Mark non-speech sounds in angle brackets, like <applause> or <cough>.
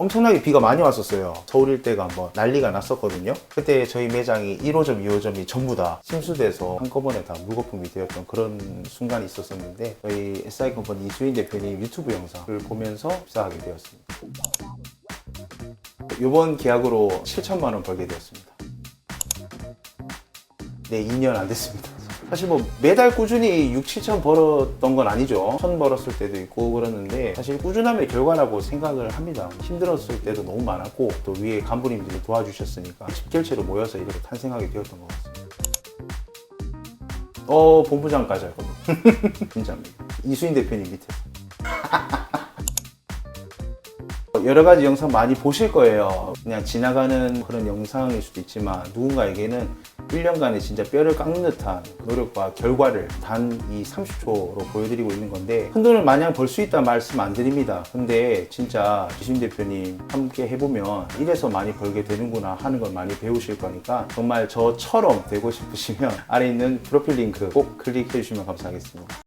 엄청나게 비가 많이 왔었어요. 서울 일대가 한번 난리가 났었거든요. 그때 저희 매장이 1호점, 2호점이 전부 다 침수돼서 한꺼번에 다 물거품이 되었던 그런 순간이 있었었는데 저희 SI 컴퍼니 이수인 대표님 유튜브 영상을 보면서 입사하게 되었습니다. 이번 계약으로 7천만 원 벌게 되었습니다. 네, 2년 안 됐습니다. 사실 뭐 매달 꾸준히 6, 7천 벌었던 건 아니죠. 천 벌었을 때도 있고 그랬는데 사실 꾸준함의 결과라고 생각을 합니다. 힘들었을 때도 너무 많았고 또 위에 간부님들이 도와주셨으니까 집결체로 모여서 이렇게 탄생하게 되었던 것 같습니다. 어, 본부장까지 할 겁니다. 진짜입니다. 이수인 대표님 밑에. <laughs> 여러 가지 영상 많이 보실 거예요. 그냥 지나가는 그런 영상일 수도 있지만 누군가에게는 1년간의 진짜 뼈를 깎는 듯한 노력과 결과를 단 이 30초로 보여드리고 있는 건데 큰 돈을 마냥 벌 수 있다 말씀 안 드립니다. 근데 진짜 이신 대표님 함께 해보면 이래서 많이 벌게 되는구나 하는 걸 많이 배우실 거니까 정말 저처럼 되고 싶으시면 <laughs> 아래 있는 프로필 링크 꼭 클릭해 주시면 감사하겠습니다.